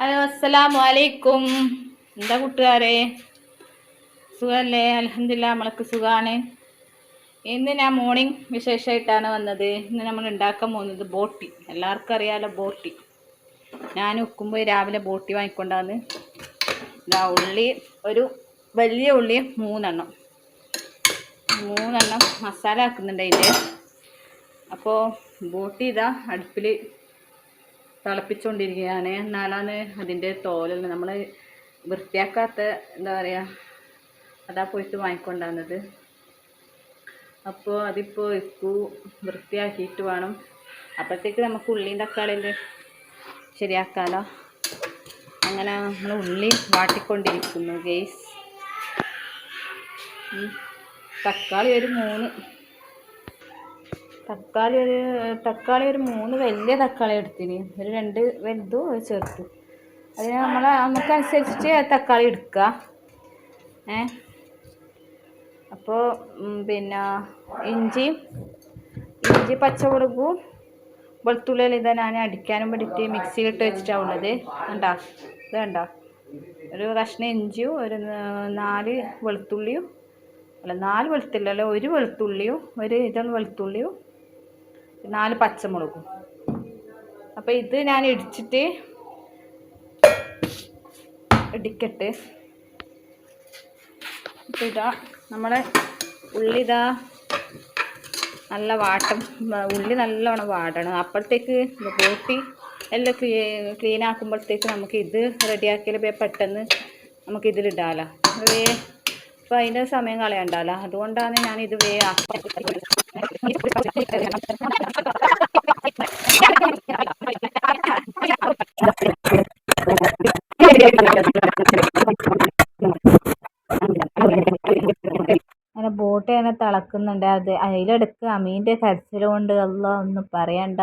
Hello അസ്സലാമു അലൈക്കും. എന്താ കൂട്ടുകാരെ? സുഖല്ലേ? അലഹമില്ല നമ്മൾക്ക് സുഖമാണ് ഇന്ന് ഞാൻ മോർണിംഗ് വിശേഷമായിട്ടാണ് വന്നത്. ഇന്ന് നമ്മൾ ഉണ്ടാക്കാൻ പോകുന്നത് ബോട്ടി. എല്ലാവർക്കും അറിയാലോ ബോട്ടി. ഞാൻ ഉക്കുമ്പോൾ രാവിലെ ബോട്ടി വാങ്ങിക്കൊണ്ടാന്ന്. ഇതാ ഉള്ളി ഒരു വലിയ ഉള്ളി മൂന്നെണ്ണം. മൂന്നെണ്ണം മസാല ആക്കുന്നുണ്ട് അതിന്റെ. അപ്പോൾ ബോട്ടി ഇതാ അടുപ്പിൽ തിളപ്പിച്ചുകൊണ്ടിരിക്കുകയാണ് എന്നാലാണ് അതിന്റെ തോലിൽ നമ്മൾ വൃത്തിയാക്കാത്ത എന്താ പറയുക അതാ പോയിട്ട് വാങ്ങിക്കൊണ്ടാകുന്നത് അപ്പോൾ അതിപ്പോൾ ഇക്കു വൃത്തിയാക്കിയിട്ട് വേണം. അപ്പോഴത്തേക്ക് നമുക്ക് ഉള്ളിയും തക്കാളിയിൽ ശരിയാക്കാമല്ലോ അങ്ങനെ നമ്മൾ ഉള്ളി വാട്ടിക്കൊണ്ടിരിക്കുന്നു ഗെയ്സ് തക്കാളി ഒരു മൂന്ന് തക്കാളി ഒരു തക്കാളി ഒരു മൂന്ന് വലിയ തക്കാളി എടുത്തിന്. ഒരു രണ്ട് വലുതും ഒരു ചെറുതും. അതിന് നമ്മൾ നമുക്കനുസരിച്ചിട്ട് തക്കാളി എടുക്കുക ഏ? അപ്പോൾ പിന്നെ ഇഞ്ചി ഇഞ്ചി പച്ചമുളകും വെളുത്തുള്ളിയിൽ ഇതാ ഞാൻ അടിക്കാനും വേണ്ടിയിട്ട് മിക്സിയിലിട്ട് വെച്ചിട്ടാണ് ഉള്ളത് കണ്ടോ? ഇത് കണ്ടോ? ഒരു കഷ്ണം ഇഞ്ചിയും ഒരു നാല് വെളുത്തുള്ളിയും അല്ല നാല് വെളുത്തുള്ളി അല്ല ഒരു വെളുത്തുള്ളിയും ഒരു ഇതാണ് വെളുത്തുള്ളിയും നാല് പച്ചമുളകും. അപ്പോൾ ഇത് ഞാൻ ഇടിച്ചിട്ട് ഇടിക്കട്ട്. ഇതാ നമ്മുടെ ഉള്ളി ഇതാ നല്ല വാട്ടം ഉള്ളി നല്ലോണം വാടണം. അപ്പോഴത്തേക്ക് കൂട്ടി എല്ലാം ക്ലീ ക്ലീൻ ആക്കുമ്പോഴത്തേക്ക് നമുക്ക് ഇത് റെഡിയാക്കിയാൽ പെട്ടെന്ന് നമുക്ക് ഇതിലിടാലോ വേ അപ്പോൾ അതിന്റെ സമയം കളയണ്ടല്ലോ അതുകൊണ്ടാണ് ഞാൻ ഇത് വേ ബോട്ട് അങ്ങനെ തിളക്കുന്നുണ്ട്. അത് അതിലെടുക്ക് അമീന്റെ കരച്ചിൽ കൊണ്ട് അല്ല ഒന്നും പറയണ്ട.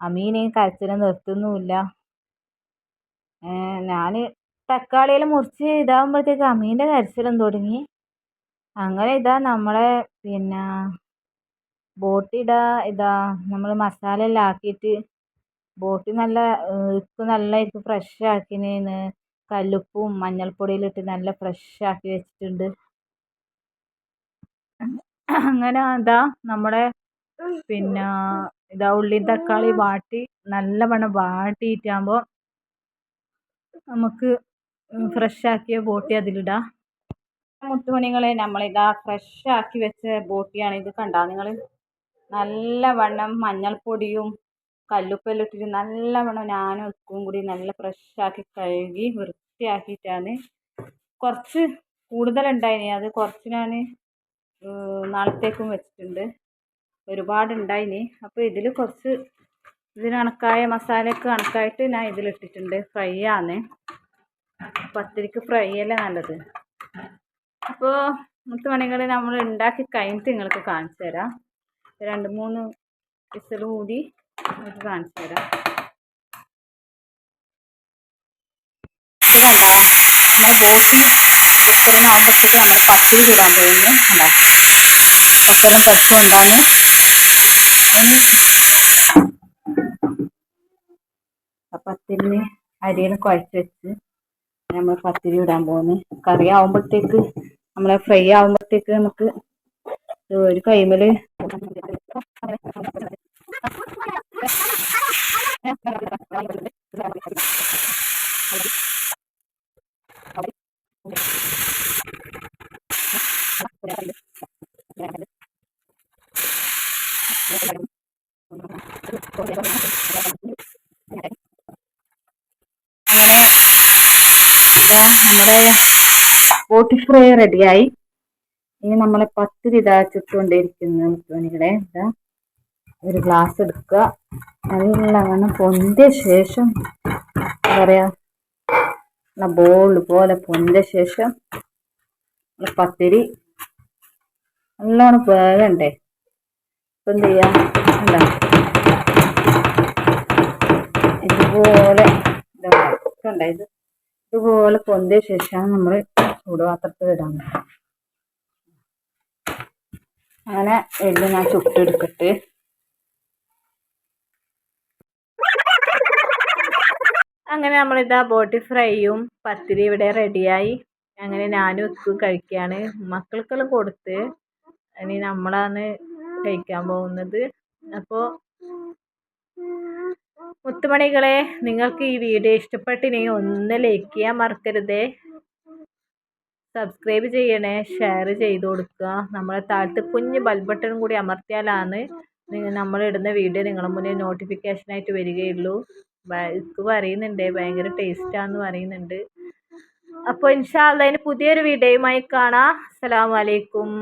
അമീൻ ഈ കരച്ചിൽ നിർത്തുന്നുമില്ല ഞാൻ തക്കാളിയെല്ലാം മുറിച്ച് ഇതാകുമ്പോഴത്തേക്ക് അമീന്റെ കരച്ചിലും തുടങ്ങി അങ്ങനെ ഇതാ നമ്മളെ പിന്നെ ബോട്ടിടാ ഇതാ നമ്മൾ മസാല എല്ലാം ആക്കിയിട്ട് ബോട്ടി നല്ല ഇക്ക് നല്ല ഇപ്പം ഫ്രഷ് ആക്കിന് കല്ലുപ്പും മഞ്ഞൾപ്പൊടിയിലിട്ട് നല്ല ഫ്രഷ് ആക്കി വെച്ചിട്ടുണ്ട്. അങ്ങനെ ഇതാ നമ്മുടെ പിന്നെ ഇതാ ഉള്ളി തക്കാളി വാട്ടി നല്ലവണ്ണം വാട്ടിയിട്ടാകുമ്പോൾ നമുക്ക് ഫ്രഷ് ആക്കിയ ബോട്ടി അതിലിടാം. മുത്തുമണികളെ നമ്മളിതാ ഫ്രഷ് ആക്കി വെച്ച ബോട്ടിയാണ് ഇത് കണ്ടാ നിങ്ങൾ നല്ലവണ്ണം മഞ്ഞൾപ്പൊടിയും കല്ലുപ്പെല്ലാം ഇട്ടിട്ട് നല്ലവണ്ണം ഞാനും ഉപ്പും കൂടി നല്ല ഫ്രഷ് ആക്കി കഴുകി വൃത്തിയാക്കിയിട്ടാണ്. കുറച്ച് കൂടുതലുണ്ടായിനി അത് കുറച്ച് ഞാൻ നാളത്തേക്കും വെച്ചിട്ടുണ്ട്. ഒരുപാട് ഉണ്ടായിനി അപ്പോൾ ഇതിൽ കുറച്ച് ഇതിന് കണക്കായ മസാലയ്ക്ക് കണക്കായിട്ട് ഞാൻ ഇതിലിട്ടിട്ടുണ്ട്. ഫ്രൈ ആണ് പത്തിരിക്ക് ഫ്രൈ അല്ലേ നല്ലത്? അപ്പോൾ മുത്തുമണികൾ നമ്മൾ ഉണ്ടാക്കി കഴിഞ്ഞിട്ട് നിങ്ങൾക്ക് കാണിച്ചു തരാം. രണ്ട് മൂന്ന് വിസിൽ കൂടി നിങ്ങൾക്ക് കാണിച്ചു തരാം. ഇത് നമ്മൾ നമ്മൾ ബോട്ടി കുക്കറിനാകുമ്പോഴത്തേക്ക് നമ്മൾ പത്തിരി ചൂടാൻ പോകുന്നു. കണ്ടോ? പത്തരം പരിപ്പുണ്ടാന്ന് ഇനി പത്തിരിന് അരിയിൽ കുഴച്ച് വെച്ച് നമ്മൾ പത്തിരി ഇടാൻ പോകുന്നു. കറി ആവുമ്പോഴത്തേക്ക് നമ്മളെ ഫ്രൈ ആവുമ്പോഴത്തേക്ക് നമുക്ക് ഒരു കൈമൽ അങ്ങനെ നമ്മുടെ ബോട്ടി ഫ്രൈ റെഡിയായി. ഇനി നമ്മളെ പത്തിരി ഇതാ ചുട്ടുകൊണ്ടിരിക്കുന്നു മുത്തുമണികളെ. ഇതാ ഒരു ഗ്ലാസ് എടുക്കുക. നല്ലവണ്ണം പൊന്തിയ ശേഷം എന്താ പറയാ ബോൾ പോലെ പൊന്തിയ ശേഷം പത്തിരി നല്ലോണം വേഗണ്ടേ ഇപ്പം എന്ത് ചെയ്യാം? എന്താ? ഇതുപോലെ ഇതുണ്ട് ഇത് ഇതുപോലെ പൊന്തിയ ശേഷമാണ് നമ്മൾ ചൂടുപാത്രത്തിൽ ഇടാൻ അങ്ങനെ എല്ലാം ഞാൻ ചുട്ടെടുക്കട്ടെ അങ്ങനെ നമ്മളിതാ ബോട്ടി ഫ്രൈയും പത്തിരി ഇവിടെ റെഡിയായി അങ്ങനെ ഞാനും ഉക്കും കഴിക്കുകയാണ് മക്കൾക്കെല്ലാം കൊടുത്ത് ഇനി നമ്മളാണ് കഴിക്കാൻ പോകുന്നത്. അപ്പോൾ മുത്തുമണികളെ നിങ്ങൾക്ക് ഈ വീഡിയോ ഇഷ്ടപ്പെട്ടിനെങ്കിൽ ഒന്ന് ലൈക്ക് ചെയ്യാൻ മറക്കരുതേ. സബ്സ്ക്രൈബ് ചെയ്യണേ ഷെയർ ചെയ്ത് കൊടുക്കുക. നമ്മളെ താഴത്ത് കുഞ്ഞ് ബൾബട്ടനും കൂടി അമർത്തിയാലാണ് നമ്മളിടുന്ന വീഡിയോ നിങ്ങളുടെ മുന്നിൽ നോട്ടിഫിക്കേഷനായിട്ട് വരികയുള്ളൂ. ഇക്ക് പറയുന്നുണ്ട് ഭയങ്കര ടേസ്റ്റാന്ന് പറയുന്നുണ്ട്. അപ്പോൾ ഇൻഷാ അള്ളതിന് പുതിയൊരു വീഡിയോയുമായി കാണാം. അസ്സാം അലൈക്കും.